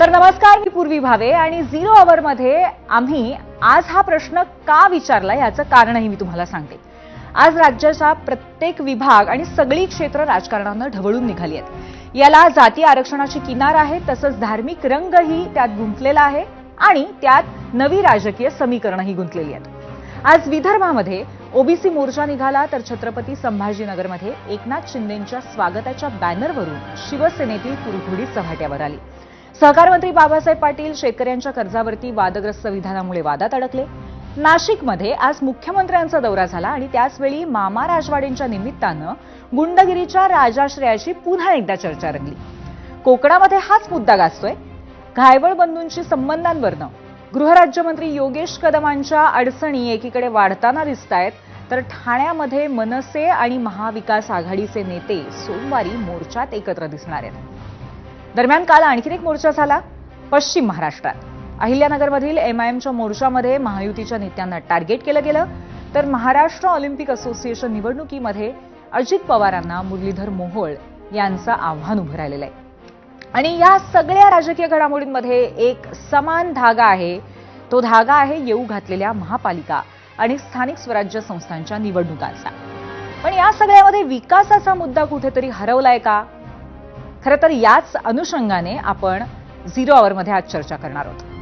तर नमस्कार मी पूर्वी भावे आणि झिरो आवरमध्ये आम्ही आज हा प्रश्न का विचारला याचं कारणही मी तुम्हाला सांगते. आज राज्याचा प्रत्येक विभाग आणि सगळी क्षेत्र राजकारणानं ढवळून निघाली आहेत. याला जाती आरक्षणाची किनार आहे तसंच धार्मिक रंगही त्यात गुंतलेला आहे आणि त्यात नवी राजकीय समीकरणंही गुंतलेली आहेत. आज विदर्भामध्ये ओबीसी मोर्चा निघाला तर छत्रपती संभाजीनगरमध्ये एकनाथ शिंदेंच्या स्वागताच्या बॅनरवरून शिवसेनेतील कुरघोडी चव्हाट्यावर आली. सहकार मंत्री बाबासाहेब पाटील शेतकऱ्यांच्या कर्जावरती वादग्रस्त विधानामुळे वादात अडकले नाशिकमध्ये आज मुख्यमंत्र्यांचा दौरा झाला आणि त्याचवेळी मामा राजवाडेंच्या निमित्तानं गुंडगिरीच्या राजाश्रयाची पुन्हा एकदा चर्चा रंगली. कोकणामध्ये हाच मुद्दा गाजतोय. घायवळ बंधूंशी संबंधांवरनं गृहराज्यमंत्री योगेश कदमांच्या अडचणी एकीकडे वाढताना दिसत आहेत तर ठाण्यामध्ये मनसे आणि महाविकास आघाडीचे नेते सोमवारी मोर्चात एकत्र दिसणार आहेत. दरम्यान काल आणखीन एक मोर्चा झाला पश्चिम महाराष्ट्रात. अहिल्यानगरमधील एमआयएमच्या मोर्चामध्ये महायुतीच्या नेत्यांना टार्गेट केलं गेलं तर महाराष्ट्र ऑलिम्पिक असोसिएशन निवडणुकीमध्ये अजित पवारांना मुरलीधर मोहोळ यांचं आव्हान उभं राहिलेलं आहे. आणि या सगळ्या राजकीय घडामोडींमध्ये एक समान धागा आहे तो धागा आहे येऊ घातलेल्या महापालिका आणि स्थानिक स्वराज्य संस्थांच्या निवडणुकांचा. पण या सगळ्यामध्ये विकासाचा मुद्दा कुठेतरी हरवलाय का? खरं तर याच अनुषंगाने आपण झिरो आवरमध्ये आज चर्चा करणार आहोत.